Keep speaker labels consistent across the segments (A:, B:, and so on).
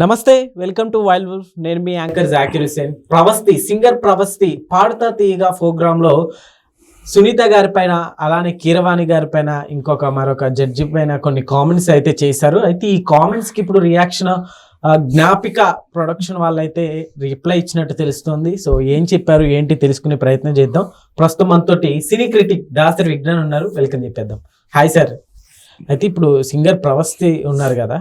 A: నమస్తే welcome to wild wolf. నేను మీ యాంకర్ జాకిర్ హుసేన్ ప్రవస్తి సింగర్ ప్రవస్తి పాడుతా తీయగా ప్రోగ్రామ్లో సునీత గారి పైన అలానే కీరవాణి గారి పైన ఇంకొక మరొక జడ్జి పైన కొన్ని కామెంట్స్ అయితే చేశారు. అయితే ఈ కామెంట్స్కి ఇప్పుడు రియాక్షన్ జ్ఞాపిక ప్రొడక్షన్ వాళ్ళైతే రిప్లై ఇచ్చినట్టు తెలుస్తుంది. సో ఏం చెప్పారు ఏంటి తెలుసుకునే ప్రయత్నం చేద్దాం. ప్రస్తుతం మనతోటి సినీ క్రిటిక్ దాసరి విజ్ఞాన్ ఉన్నారు. వెల్కమ్ చెప్పేద్దాం. హాయ్ సార్ అయితే ఇప్పుడు సింగర్ ప్రవస్తి ఉన్నారు కదా.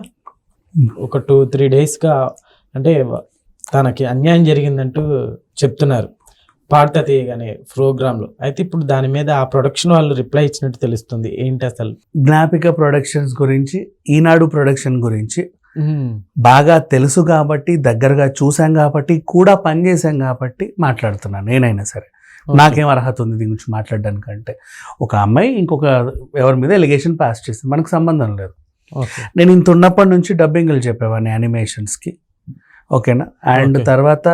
A: ఒక టూ త్రీ డేస్గా అంటే తనకి అన్యాయం జరిగిందంటూ చెప్తున్నారు. పాడతా తీయగానే ప్రోగ్రాంలో. అయితే ఇప్పుడు దాని మీద ఆ ప్రొడక్షన్ వాళ్ళు రిప్లై ఇచ్చినట్టు తెలుస్తుంది. ఏంటి అసలు?
B: జ్ఞాపిక ప్రొడక్షన్స్ గురించి ఈనాడు ప్రొడక్షన్ గురించి బాగా తెలుసు కాబట్టి దగ్గరగా చూసాం కాబట్టి కూడా పనిచేసాం కాబట్టి మాట్లాడుతున్నాను నేనైనా సరే. నాకేం అర్హత ఉంది దీని గురించి మాట్లాడడానికంటే. ఒక అమ్మాయి ఇంకొక ఎవరి మీద ఎలిగేషన్ పాస్ చేసింది. మనకు సంబంధం లేదు. నేను ఇంత ఉన్నప్పటి నుంచి డబ్బింగ్లు చెప్పేవాడిని యానిమేషన్స్కి ఓకేనా? అండ్. తర్వాత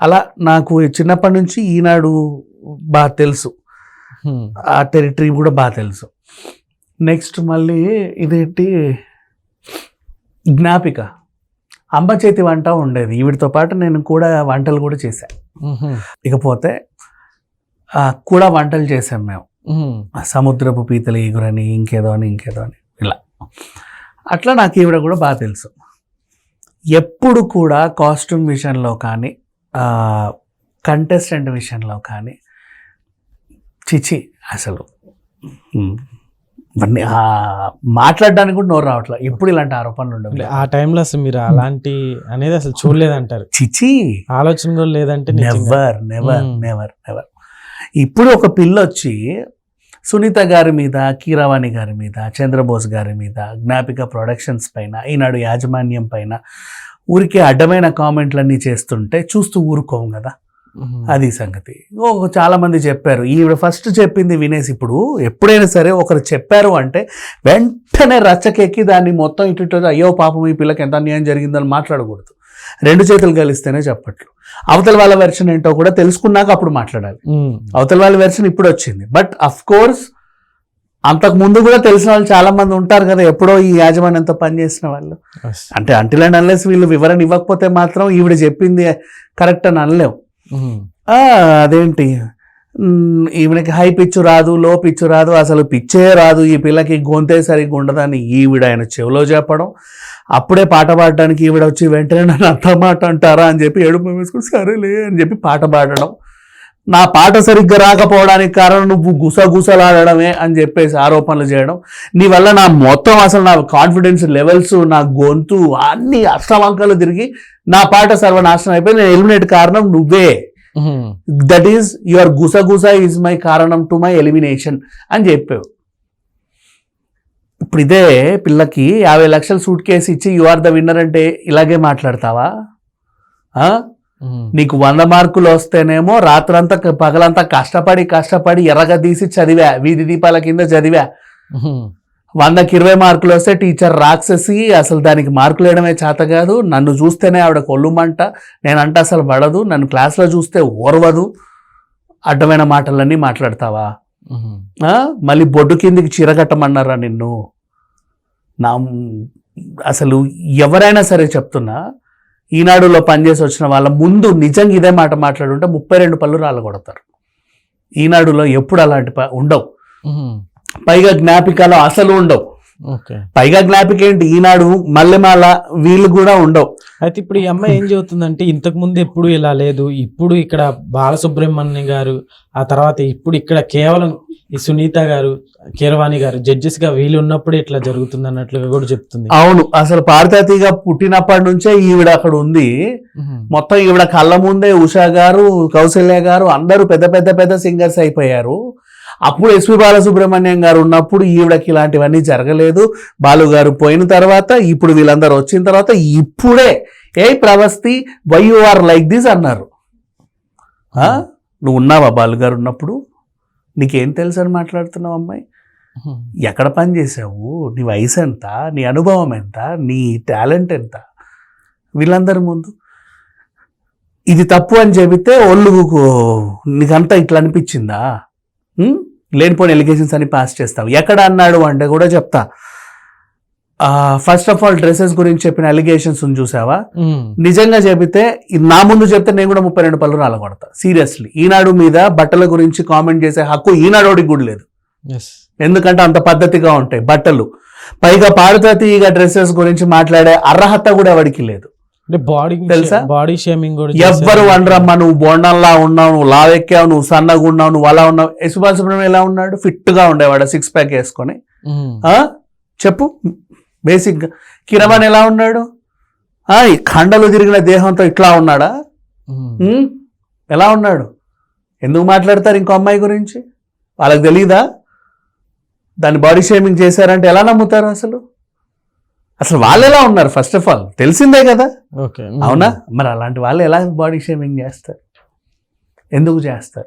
B: అలా నాకు చిన్నప్పటి నుంచి ఈనాడు బాగా తెలుసు. ఆ టెరిటరీ కూడా బాగా తెలుసు. నెక్స్ట్ మళ్ళీ ఇదేంటి? జ్ఞాపిక. అమ్మ చేతి వంట ఉండేది. వీటితో పాటు నేను కూడా వంటలు కూడా చేశాను ఇకపోతే ఆ, కూడా వంటలు చేసాం మేము. ఆ సముద్రపు పీతల ఈగురని ఇంకేదో అని ఇంకేదో అని. ఇలా. అట్లా నాకు ఈవిడ కూడా బాగా తెలుసు. ఎప్పుడు కూడా కాస్ట్యూమ్ విషయంలో కానీ కంటెస్టెంట్ విషయంలో కానీ చిచి అసలు ఇవన్నీ మాట్లాడడానికి కూడా నోరు రావట్లేదు ఎప్పుడు ఇలాంటి ఆరోపణలు ఉండవు.
A: ఆ టైంలో అసలు మీరు అలాంటి అనేది అసలు చూడలేదంటారు.
B: చిచి!
A: ఆలోచన కూడా లేదంటే.
B: Never never. నెవర్ నెవర్ ఇప్పుడు ఒక పిల్ల వచ్చి సునీత గారి మీద కీరవాణి గారి మీద చంద్రబోస్ గారి మీద జ్ఞాపిక ప్రొడక్షన్స్ పైన ఈనాడు యాజమాన్యం పైన ఊరికే అడ్డమైన కామెంట్లన్నీ చేస్తుంటే చూస్తూ ఊరుకోం కదా. అది సంగతి. ఓ చాలా మంది చెప్పారు. ఈవిడ ఫస్ట్ చెప్పింది వినేసి ఇప్పుడు ఎప్పుడైనా సరే ఒకరు చెప్పారు అంటే వెంటనే రచ్చకెక్కి దాన్ని మొత్తం ఇటు ఇటు అయ్యో పాపం ఈ పిల్లకి ఎంత అన్యాయం జరిగిందని మాట్లాడకూడదు. రెండు చేతులు కలిస్తేనే చెప్పట్లు. అవతల వాళ్ళ వెర్షన్ ఏంటో కూడా తెలుసుకున్నాక అప్పుడు మాట్లాడాలి. అవతల వాళ్ళ వెర్షన్ ఇప్పుడు వచ్చింది బట్ అఫ్ కోర్స్ అంతకు ముందు కూడా తెలిసిన వాళ్ళు చాలా మంది ఉంటారు కదా ఎప్పుడో ఈ యాజమాన్యంతో పనిచేసిన వాళ్ళు. అంటే అంటిల్ అండ్ అన్లెస్ వీళ్ళు వివరణ ఇవ్వకపోతే మాత్రం ఈవిడ చెప్పింది కరెక్ట్ అని. ఆ, అదేంటి ఈవిడకి హై పిచ్చు రాదు లో పిచ్చు రాదు అసలు పిచ్చే రాదు. ఈ పిల్లకి గొంతే సరిగ్గా ఉండదని ఈవిడ ఆయన చెవిలో చెప్పడం. అప్పుడే పాట పాడడానికి ఈవిడ వచ్చి వెంటనే నన్ను అంత మాట అంటారా అని చెప్పి ఏడుపు వేసుకుని సరేలే అని చెప్పి పాట పాడడం. నా పాట సరిగ్గా రాకపోవడానికి కారణం నువ్వు గుసగుసలాడడమే అని చెప్పేసి ఆరోపణలు చేయడం. నీ వల్ల నా మొత్తం అసలు నా కాన్ఫిడెన్స్ లెవెల్స్ నా గొంతు అన్ని అష్టవంకలు తిరిగి నా పాట సర్వనాశనం అయిపోయి నేను ఎలిమినేట్ కారణం నువ్వే. దట్ ఈస్ యువర్ గుసగుస ఈజ్ మై కారణం టు మై ఎలిమినేషన్ అని చెప్పావు. ఇప్పుడు ఇదే పిల్లకి యాభై లక్షలు సూట్ కేసు ఇచ్చి యు ఆర్ ద విన్నర్ అంటే ఇలాగే మాట్లాడతావా. నీకు వంద మార్కులు వస్తేనేమో రాత్రంతా పగలంతా కష్టపడి కష్టపడి ఎర్రగా తీసి చదివా వీధి దీపాల కింద చదివా. వందకి ఇరవై మార్కులు వస్తే టీచర్ రాక్షసి అసలు దానికి మార్కులు వేయడమే చేత కాదు. నన్ను చూస్తేనే ఆవిడ కొల్లుమంట. నేనంటే అసలు పడదు. నన్ను క్లాస్లో చూస్తే ఓర్వదు. అడ్డమైన మాటలన్నీ మాట్లాడతావా? మళ్ళీ బొడ్డు కిందికి చీరగట్టమన్నారా నిన్ను? నా అసలు ఎవరైనా సరే చెప్తున్నా ఈనాడులో పనిచేసి వచ్చిన వాళ్ళ ముందు నిజంగా ఇదే మాట మాట్లాడుంటే ముప్పై రెండు పళ్ళు రాళ్ళు కొడతారు ఈనాడులో ఎప్పుడు అలాంటి ఉండవు. పైగా జ్ఞాపికలో అసలు ఉండవు. పైగా జ్ఞాపిక ఏంటి ఈనాడు మల్లెమాల వీళ్ళు కూడా ఉండవు.
A: అయితే ఇప్పుడు ఈ అమ్మాయి ఏం చెబుతుందంటే ఇంతకు ముందు ఎప్పుడు ఇలా లేదు ఇప్పుడు ఇక్కడ బాలసుబ్రహ్మణ్యం గారు ఆ తర్వాత ఇప్పుడు ఇక్కడ కేవలం ఈ సునీత గారు కీరవాణి గారు జడ్జెస్గా వీళ్ళు ఉన్నప్పుడు ఇట్లా జరుగుతుంది అన్నట్లుగా కూడా చెప్తుంది.
B: అవును అసలు పారితాతిగా పుట్టినప్పటి నుంచే ఈవిడ అక్కడ ఉంది. మొత్తం ఈవిడ కళ్ళ ముందే ఉషా గారు కౌశల్య గారు అందరూ పెద్ద పెద్ద పెద్ద సింగర్స్ అయిపోయారు. అప్పుడు ఎస్పి బాలసుబ్రహ్మణ్యం గారు ఉన్నప్పుడు ఈవిడకి ఇలాంటివన్నీ జరగలేదు. బాలు గారు పోయిన తర్వాత ఇప్పుడు వీళ్ళందరూ వచ్చిన తర్వాత ఇప్పుడే ఏ Pravasthi why you are like this అన్నారు. నువ్వు ఉన్నావా బాలు గారు ఉన్నప్పుడు? నీకేం తెలుసు అని మాట్లాడుతున్నావు అమ్మాయి? ఎక్కడ పని చేసావు నీ వయసు ఎంత? నీ అనుభవం ఎంత? నీ టాలెంట్ ఎంత? వీళ్ళందరి ముందు. ఇది తప్పు అని చెబితే ఒళ్ళు నీకంతా ఇట్లా అనిపించిందా? లేనిపోయిన ఎలిగేషన్స్ అని పాస్ చేస్తావు. ఎక్కడ అన్నాడు అంటే కూడా చెప్తా. ఫస్ట్ ఆఫ్ ఆల్ డ్రెస్సెస్ గురించి చెప్పిన అలిగేషన్స్ చూసావా? నిజంగా చెబితే నా ముందు చెప్తే నేను కూడా ముప్పై రెండు పళ్ళు రాలగొడతా సీరియస్లీ ఈనాడు మీద బట్టల గురించి కామెంట్ చేసే హక్కు ఈనాడోడికి కూడా లేదు. ఎందుకంటే అంత పద్ధతిగా ఉంటాయి బట్టలు. పైగా పాడుతా తీయగా డ్రెస్సెస్ గురించి మాట్లాడే అర్హత కూడా ఎవరికి లేదు.
A: అంటే బాడీ
B: తెలుసా?
A: బాడీ షేమింగ్ కూడా
B: ఎవ్వరు. అనరమ్మా నువ్వు బోండంలా ఉన్నావు నువ్వు లావెక్కావు నువ్వు సన్నగా ఉన్నావు నువ్వు అలా ఉన్నావు. యశుబాల్ సుబ్రహ్మణ్యం ఎలా ఉన్నాడు? ఫిట్గా ఉండేవాడు సిక్స్ ప్యాక్ వేసుకొని? చెప్పు. బేసిక్గా. కిరవాన్ ఎలా ఉన్నాడు? కండలు తిరిగిన దేహంతో ఇట్లా ఉన్నాడా? ఎలా ఉన్నాడు? ఎందుకు మాట్లాడతారు ఇంకో అమ్మాయి గురించి? వాళ్ళకి తెలీదా? దాన్ని బాడీ షేమింగ్ చేశారంటే ఎలా నమ్ముతారు అసలు? అసలు వాళ్ళు ఎలా ఉన్నారు ఫస్ట్ ఆఫ్ ఆల్ తెలిసిందే కదా.
A: ఓకే.
B: అవునా? మరి అలాంటి వాళ్ళు ఎలా బాడీ షేమింగ్ చేస్తారు? ఎందుకు చేస్తారు?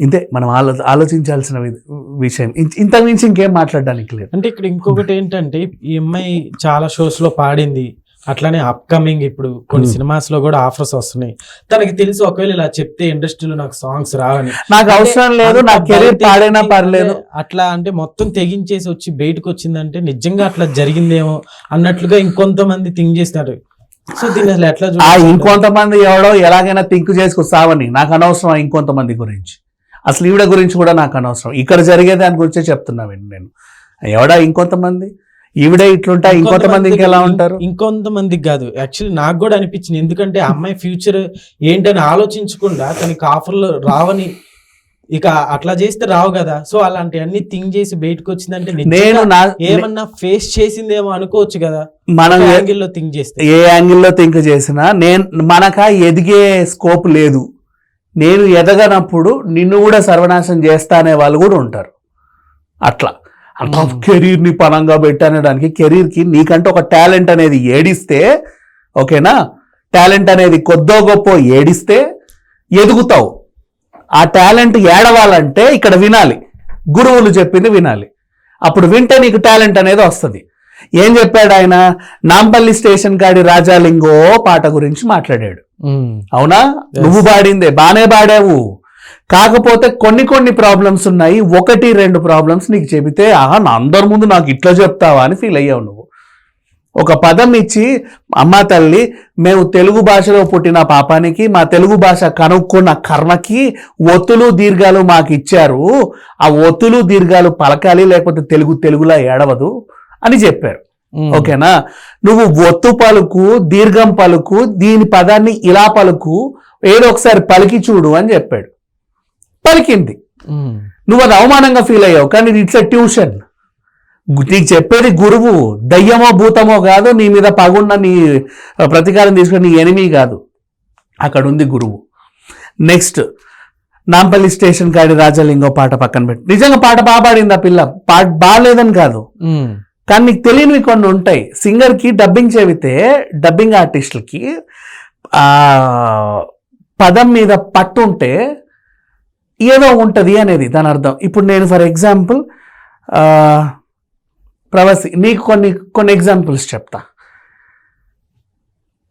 B: ఇంతే మనం ఆలో ఆలోచించాల్సిన విషయం. ఇంతకు మించి ఇంకేం మాట్లాడడానికి లేదు.
A: అంటే ఇక్కడ ఇంకొకటి ఏంటంటే ఈ అమ్మాయి చాలా షోస్లో పాడింది. అట్లానే అప్కమింగ్ ఇప్పుడు కొన్ని
B: Hmm.
A: సినిమాస్లో కూడా ఆఫర్స్ వస్తున్నాయి. తనకి తెలిసి ఒకవేళ ఇలా చెప్తే ఇండస్ట్రీలో నాకు సాంగ్స్ రావని.
B: నాకు అవసరం లేదు నా కెరీర్ పాడైనా పర్లేదు.
A: అంటే అట్లా అంటే మొత్తం తెగించేసి వచ్చి బయటకు వచ్చిందంటే నిజంగా అట్లా జరిగిందేమో అన్నట్లుగా ఇంకొంతమంది థింక్ చేస్తారు. సో దీన్ని అసలు ఎట్లా?
B: ఇంకొంతమంది ఎవడో ఎలాగైనా థింక్ చేసుకు సావని నాకు అనవసరం ఇంకొంతమంది గురించి. అసలు ఈవిడ గురించి కూడా నాకు అనవసరం. ఇక్కడ జరిగే దాని గురించే చెప్తున్నా విను నేను. ఎవడా ఇంకొంతమంది? ఈవిడే ఇట్లుంటా ఇంకొంతమంది ఇంకెలా ఉంటారు?
A: ఇంకొంతమందికి కాదు. యాక్చువల్లీ నాకు కూడా అనిపించింది. ఎందుకంటే అమ్మాయి ఫ్యూచర్ ఏంటని ఆలోచించకుండా తనకి ఆఫర్లు రావని ఇక అట్లా చేస్తే రావు కదా. సో అలాంటివన్నీ థింక్ చేసి బయటకు వచ్చిందంటే
B: నేను
A: ఏమన్నా ఫేస్ చేసిందేమో అనుకోవచ్చు కదా.
B: మనం
A: యాంగిల్లో థింక్ చేస్తే.
B: ఏ యాంగిల్లో థింక్ చేసినా నేను మనక ఎదిగే స్కోప్ లేదు. నేను ఎదగనప్పుడు నిన్ను కూడా సర్వనాశనం చేస్తా అనే వాళ్ళు కూడా ఉంటారు. అట్లా.
A: Hmm.
B: కెరీర్ని పనంగా పెట్టనడానికి కెరీర్కి నీకంటే ఒక టాలెంట్ అనేది ఏడిస్తే ఓకేనా? టాలెంట్ అనేది కొద్దో గొప్ప ఏడిస్తే ఎదుగుతావు. ఆ టాలెంట్ ఏడవాలంటే ఇక్కడ వినాలి. గురువులు చెప్పింది వినాలి. అప్పుడు వింటే నీకు టాలెంట్ అనేది వస్తుంది. ఏం చెప్పాడు ఆయన? నాంపల్లి స్టేషన్ కాడి రాజాలింగో పాట గురించి మాట్లాడాడు. అవునా? నువ్వు పాడిందే బానే పాడావు. కాకపోతే కొన్ని కొన్ని ప్రాబ్లమ్స్ ఉన్నాయి. ఒకటి రెండు ప్రాబ్లమ్స్ నీకు చెబితే ఆహా నా అందరి ముందు నాకు ఇట్లా చెప్తావా? అని ఫీల్ అయ్యావు నువ్వు. ఒక పదం ఇచ్చి అమ్మ తల్లి మేము తెలుగు భాషలో పుట్టిన పాపానికి మా తెలుగు భాష కనుక్కున్న కర్మకి ఒత్తులు దీర్ఘాలు మాకు ఇచ్చారు. ఆ ఒత్తులు దీర్ఘాలు పలకాలి లేకపోతే తెలుగు తెలుగులా ఏడవదు అని చెప్పారు. ఓకేనా? నువ్వు ఒత్తు పలుకు దీర్ఘం పలుకు దీని పదాన్ని ఇలా పలుకు ఏదో ఒకసారి పలికి చూడు అని చెప్పాడు. పలికింది. నువ్వు అది అవమానంగా ఫీల్ అయ్యావు కానీ ఇట్స్ ఎ ట్యూషన్. నీకు చెప్పేది గురువు దయ్యమో భూతమో కాదు నీ మీద పగున్న నీ ప్రతీకారం తీసుకుని నీ ఎనిమి కాదు. అక్కడ ఉంది గురువు. నెక్స్ట్ నాంపల్లి స్టేషన్ కాడి రాజలింగో పాట పక్కన పెట్టి. నిజంగా పాట బాగా పాడింది ఆ పిల్ల. పాట బాగాలేదని కాదు. కానీ నీకు తెలియనివి కొన్ని ఉంటాయి. సింగర్కి డబ్బింగ్ చెబితే డబ్బింగ్ ఆర్టిస్టులకి పదం మీద పట్టు ఉంటే ఏదో ఉంటుంది అనేది దాని అర్థం. ఇప్పుడు నేను ఫర్ ఎగ్జాంపుల్ ప్రవాసి నీకు కొన్ని కొన్ని ఎగ్జాంపుల్స్ చెప్తా.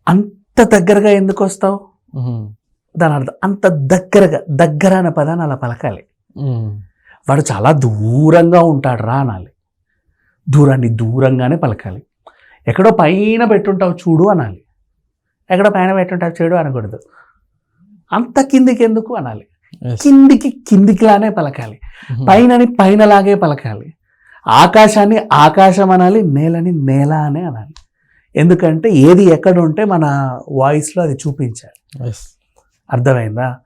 B: అంత దగ్గరగా ఎందుకు వస్తావు? దాని అర్థం. అంత దగ్గరగా దగ్గర అనే పదాన్ని అలా పలకాలి. వాడు చాలా దూరంగా ఉంటాడు రా అనాలి. దూరాన్ని దూరంగానే పలకాలి. ఎక్కడో పైన పెట్టుంటావు చూడు అనాలి. ఎక్కడో పైన పెట్టుంటావు చూడు అనకూడదు. అంత కిందికి ఎందుకు అనాలి. కిందికి కిందికిలానే పలకాలి. పైనని పైనలాగే పలకాలి. ఆకాశాన్ని ఆకాశం అనాలి నేలని నేల అనే అనాలి. ఎందుకంటే ఏది ఎక్కడ ఉంటే మన వాయిస్లో అది చూపించాలి. అర్థమైందా?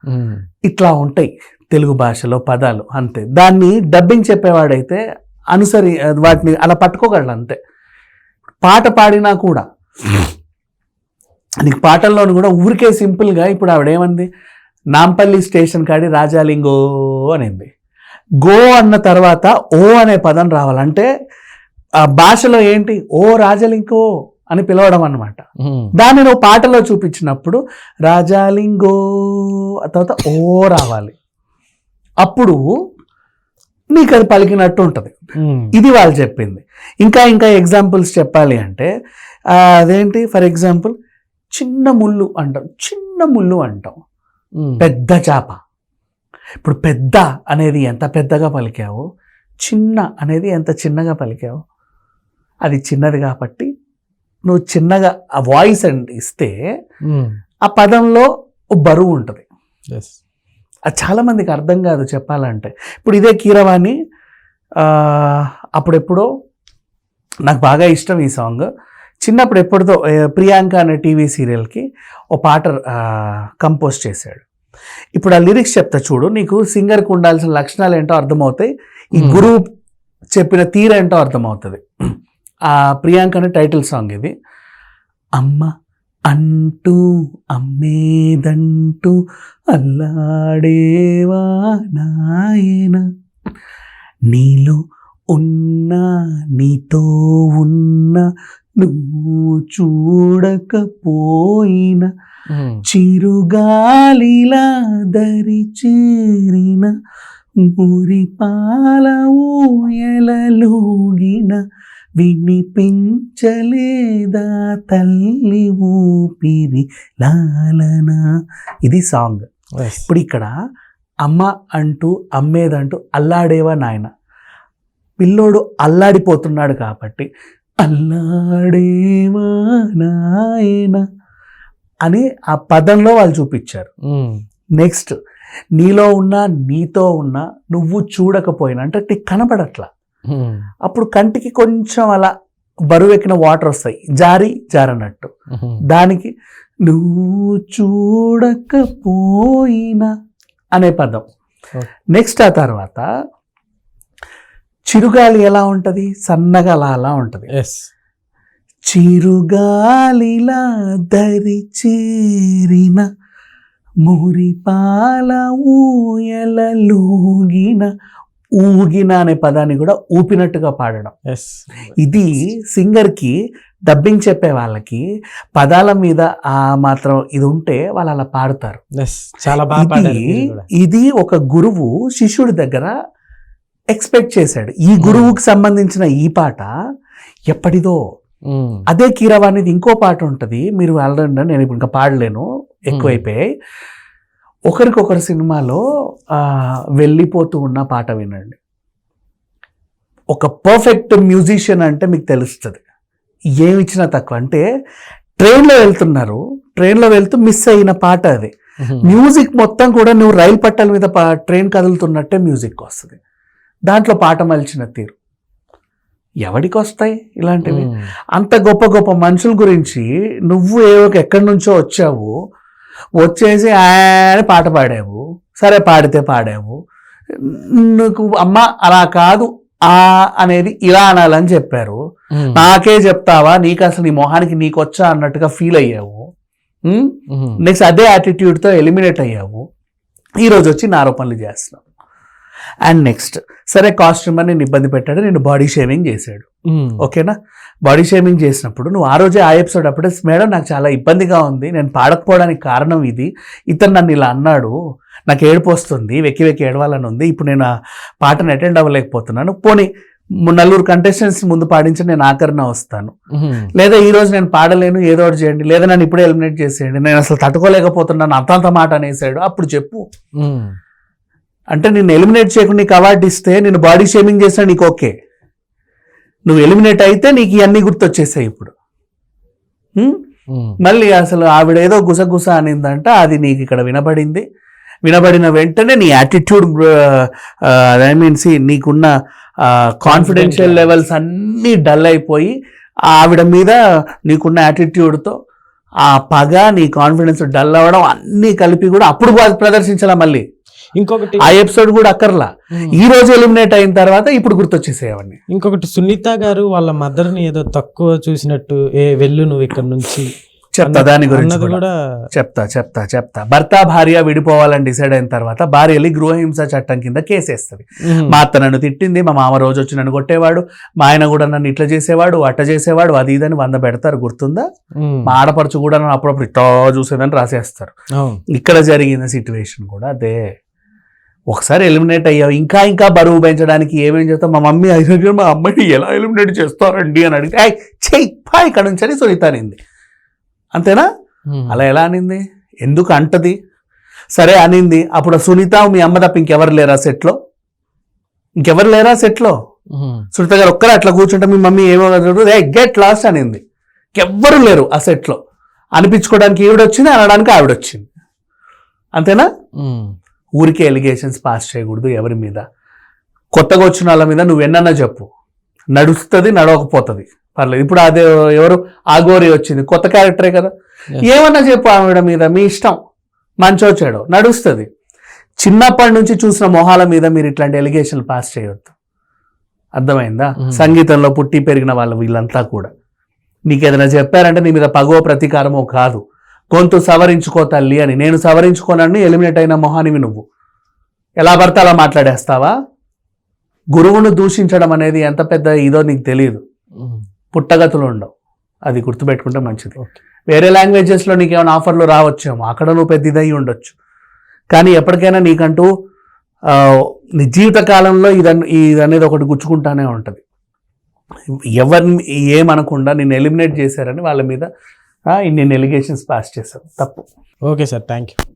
B: ఇట్లా ఉంటాయి తెలుగు భాషలో పదాలు అంతే. దాన్ని డబ్బింగ్ చెప్పేవాడైతే అనుసరి వాటిని అలా పట్టుకోగలడు అంతే. పాట పాడినా కూడా. నీకు పాటల్లోని కూడా ఊరికే సింపుల్గా ఇప్పుడు ఆవిడేమంది? నాంపల్లి స్టేషన్ కాడి రాజాలింగో అనింది. గో అన్న తర్వాత ఓ అనే పదం రావాలంటే ఆ భాషలో ఏంటి? ఓ రాజలింగో అని పిలవడం అన్నమాట.
A: ఉమ్,
B: దాన్ని నువ్వు పాటలో చూపించినప్పుడు రాజాలింగో తర్వాత ఓ రావాలి. అప్పుడు నీకు అది పలికినట్టు ఉంటుంది. ఇది వాళ్ళు చెప్పింది. ఇంకా ఇంకా ఎగ్జాంపుల్స్ చెప్పాలి అంటే అదేంటి? ఫర్ ఎగ్జాంపుల్ చిన్న ముళ్ళు అంటాం. చిన్న ముళ్ళు అంటాం. పెద్ద చేప. ఇప్పుడు పెద్ద అనేది ఎంత పెద్దగా పలికావు చిన్న అనేది ఎంత చిన్నగా పలికావు అది చిన్నది కాబట్టి నువ్వు చిన్నగా ఆ వాయిస్ అండ్ ఇస్తే ఆ పదంలో బరువు ఉంటుంది.
A: Yes.
B: అది చాలా మందికి అర్థం కాదు చెప్పాలంటే. ఇప్పుడు ఇదే కీరవాణి అప్పుడెప్పుడో నాకు బాగా ఇష్టం ఈ సాంగ్. చిన్నప్పుడు ఎప్పుడుదో ఏ, ప్రియాంక అనే టీవీ సీరియల్కి ఓ పాట కంపోజ్ చేశాడు. ఇప్పుడు ఆ లిరిక్స్ చెప్తా చూడు నీకు సింగర్కి ఉండాల్సిన లక్షణాలు ఏంటో అర్థమవుతాయి ఈ. గురువు చెప్పిన తీరేంటో అర్థమవుతుంది. ఆ ప్రియాంక అనే టైటిల్ సాంగ్ ఇది అమ్మ అంటూ అమ్మేదంటూ అల్లాడేవా నాయన? నీలో ఉన్నా నీతో ఉన్నా నువ్వు చూడకపోయినా చిరుగాలిలా దరి చేరిన మురిపాల ఊయలలోగిన వినిపించలేదా తల్లి ఊపిరి లాలన. ఇది సాంగ్. ఇప్పుడు ఇక్కడ అమ్మ అంటూ అమ్మేదంటూ అల్లాడేవా నాయన? పిల్లోడు అల్లాడిపోతున్నాడు కాబట్టి అల్లాడేవా నాయన అని ఆ పదంలో వాళ్ళు చూపించారు. నెక్స్ట్ నీలో ఉన్న నీతో ఉన్న నువ్వు చూడకపోయినా అంటే నీకు కనపడట్లా అప్పుడు కంటికి కొంచెం అలా బరువెక్కిన వాటర్ వస్తాయి. జారి జారనట్టు. దానికి నువ్వు చూడకపోయినా అనే పదం. నెక్స్ట్ ఆ తర్వాత చిరుగాలి ఎలా ఉంటుంది సన్నగా అలా అలా ఉంటుంది
A: yes.
B: చిరుగాలిలా దరి చేరిన మురిపాల ఊయలలోగిన ఊగిన అనే పదాన్ని కూడా ఊపినట్టుగా పాడడం. ఇది సింగర్కి డబ్బింగ్ చెప్పే వాళ్ళకి పదాల మీద ఆ మాత్రం ఇది ఉంటే వాళ్ళు అలా పాడతారు.
A: చాలా బాగా మీరు.
B: ఇది ఒక గురువు శిష్యుడి దగ్గర ఎక్స్పెక్ట్ చేశాడు. ఈ గురువుకి సంబంధించిన ఈ పాట ఎప్పటిదో. అదే కీరవాణిది ఇంకో పాట ఉంటుంది. మీరు వెళ్ళండి నేను ఇప్పుడు ఇంకా పాడలేను. ఎక్కువైపోయాయి. ఒకరికొకరు సినిమాలో వెళ్ళిపోతూ ఉన్న పాట వినండి. ఒక పర్ఫెక్ట్ మ్యూజిషియన్ అంటే మీకు తెలుస్తుంది. ఏమి ఇచ్చినా తక్కువ. అంటే ట్రైన్లో వెళ్తున్నారు. ట్రైన్లో వెళ్తూ మిస్ అయిన పాట అది. మ్యూజిక్ మొత్తం కూడా నువ్వు రైలు పట్టాల మీద పా- ట్రైన్ కదులుతున్నట్టే మ్యూజిక్ వస్తుంది. దాంట్లో పాట మలిచిన తీరు. ఎవడికి వస్తాయి ఇలాంటివి అంత గొప్ప గొప్ప మనుషుల గురించి నువ్వు ఏ ఒక ఎక్కడి నుంచో వచ్చావు వచ్చేసి ఆ అని పాట పాడావు సరే పాడితే పాడావు. నీకు అమ్మ అలా కాదు ఆ అనేది ఇలా అనాలని చెప్పారు. నాకే చెప్తావా నీకు అసలు నీ మొహానికి నీకు వచ్చా అన్నట్టుగా ఫీల్ అయ్యావు. నెక్స్ట్ అదే యాటిట్యూడ్తో ఎలిమినేట్ అయ్యావు. ఈరోజు వచ్చి నా ఆరోపణలు చేస్తున్నావు. అండ్ నెక్స్ట్ సరే కాస్ట్యూమర్ నేను ఇబ్బంది పెట్టాడు నేను బాడీ షేవింగ్ చేశాడు. ఓకేనా బాడీ షేమింగ్ చేసినప్పుడు నువ్వు ఆ రోజే ఆ ఎపిసోడ్ అప్పుడే మేడం నాకు చాలా ఇబ్బందిగా ఉంది నేను పాడకపోవడానికి కారణం ఇది ఇతను నన్ను ఇలా అన్నాడు నాకు ఏడుపు వస్తుంది వెక్కి వెక్కి ఏడవాలని ఉంది ఇప్పుడు నేను ఆ పాటను అటెండ్ అవ్వలేకపోతున్నాను పోనీ నలుగురు కంటెస్టెంట్స్ ముందు పాడించి నేను ఆఖరిన వస్తాను.
A: ఉమ్,
B: లేదా ఈ రోజు నేను పాడలేను ఏదో ఒకటి చేయండి లేదా నన్ను ఇప్పుడే ఎలిమినేట్ చేసేయండి నేను అసలు తట్టుకోలేకపోతున్నాను అంతంత మాట అనేసాడు అప్పుడు చెప్పు.
A: ఉమ్,
B: అంటే నిన్ను ఎలిమినేట్ చేయకుండా నీకు అవార్డు ఇస్తే నేను బాడీ షేమింగ్ చేసినా నీకు ఓకే నువ్వు ఎలిమినేట్ అయితే నీకు ఇవన్నీ గుర్తొచ్చేసాయి ఇప్పుడు. మళ్ళీ అసలు ఆవిడ ఏదో గుసగుస అనిందంట అది నీకు ఇక్కడ వినబడింది. వినబడిన వెంటనే నీ యాటిట్యూడ్ ఐ మీన్స్ నీకున్న కాన్ఫిడెన్షియల్ లెవెల్స్ అన్నీ డల్ అయిపోయి ఆవిడ మీద నీకున్న యాటిట్యూడ్తో ఆ పగ నీ కాన్ఫిడెన్స్ డల్ అవ్వడం అన్నీ కలిపి కూడా అప్పుడు ప్రదర్శించాలా మళ్ళీ?
A: ఇంకొకటి
B: ఆ ఎపిసోడ్ కూడా అక్కర్లా.
A: ఉమ్,
B: ఈ రోజు ఎలిమినేట్ అయిన తర్వాత ఇప్పుడు గుర్తొచ్చేసేవన్నీ
A: ఇంకొకటి సునీత గారు వాళ్ళ మదర్ని ఏదో తక్కువ చూసినట్టు ఏ వెళ్ళు నువ్వు ఇక్కడ నుంచి
B: చెప్తా దాని గురించి కూడా. చెప్తా చెప్తా చెప్తా. భర్త భార్య విడిపోవాలని డిసైడ్ అయిన తర్వాత భార్య వెళ్ళి గృహహింస చట్టం కింద కేసేస్తుంది.
A: ఉమ్,
B: మా అత్త నన్ను తిట్టింది మా మామ రోజు వచ్చి నన్ను కొట్టేవాడు మా ఆయన కూడా నన్ను ఇట్లా చేసేవాడు అట్ట చేసేవాడు అది ఇదని వంద పెడతారు గుర్తుందా?
A: ఉమ్,
B: మా ఆడపడుచు కూడా నన్ను అప్పుడప్పుడు ఇట్లా చూసేదని రాసేస్తారు. ఇక్కడ జరిగిన సిచ్యువేషన్ కూడా అదే. ఒకసారి ఎలిమినేట్ అయ్యావు. ఇంకా ఇంకా బరువు పెంచడానికి ఏమేం చేస్తావు? మా మమ్మీ అయితే మా అమ్మని ఎలా ఎలిమినేట్ చేస్తారండి అని అడిగితే "ఏయ్, చెయ్యి పా ఇక్కడ నుంచి అని సునీత అనింది. అంతేనా? అలా ఎలా అనింది? ఎందుకు అంటది? సరే అనింది. అప్పుడు సునీత మీ అమ్మ తప్ప ఇంకెవరు లేరా సెట్లో? ఇంకెవరు లేరా సెట్లో? సునీత గారు ఒక్కరు అట్లా కూర్చుంటే మీ మమ్మీ ఏమో రే గెట్ లాస్ట్ అనింది. ఎవ్వరు లేరు ఆ సెట్లో. అనిపించుకోవడానికి ఈవిడ వచ్చింది అనడానికి ఆవిడ వచ్చింది. అంతేనా? ఊరికే ఎలిగేషన్స్ పాస్ చేయకూడదు ఎవరి మీద. కొత్తగా వచ్చిన వాళ్ళ మీద నువ్వు ఎన్నన్నా చెప్పు. నడుస్తుంది నడవకపోతుంది. పర్లేదు. ఇప్పుడు అదే ఎవరు? ఆగోరి వచ్చింది. కొత్త క్యారెక్టరే కదా. ఏమన్నా చెప్పు ఆవిడ మీద. మీ ఇష్టం. మంచో చెడో. నడుస్తుంది. చిన్నప్పటి నుంచి చూసిన మొహాల మీద మీరు ఇట్లాంటి ఎలిగేషన్లు పాస్ చేయొద్దు. అర్థమైందా?
A: Mm.
B: సంగీతంలో పుట్టి పెరిగిన వాళ్ళు వీళ్ళంతా కూడా. నీకు ఏదైనా చెప్పారంటే నీ మీద పగో ప్రతీకారమో కాదు. గొంతు సవరించుకో తల్లి అని. నేను సవరించుకోనని ఎలిమినేట్ అయిన మొహానివి నువ్వు. ఎలా పడితే అలా మాట్లాడేస్తావా? గురువును దూషించడం అనేది ఎంత పెద్ద ఇదో నీకు తెలియదు పుట్టగతులు ఉండవు. అది గుర్తుపెట్టుకుంటే మంచిది. వేరే లాంగ్వేజెస్లో నీకు ఏమైనా ఆఫర్లు రావచ్చేమో. అక్కడ నువ్వు పెద్ద ఇదై ఉండొచ్చు. కానీ ఎప్పటికైనా నీకంటూ నీ జీవిత కాలంలో ఇదన్ ఇది అనేది ఒకటి గుచ్చుకుంటానే ఉంటుంది. ఎవరిని ఏమనకుండా నిన్ను ఎలిమినేట్ చేశారని వాళ్ళ మీద ఇన్ని ఎలిగేషన్స్ పాస్ చేశారు. తప్పు.
A: Okay sir thank you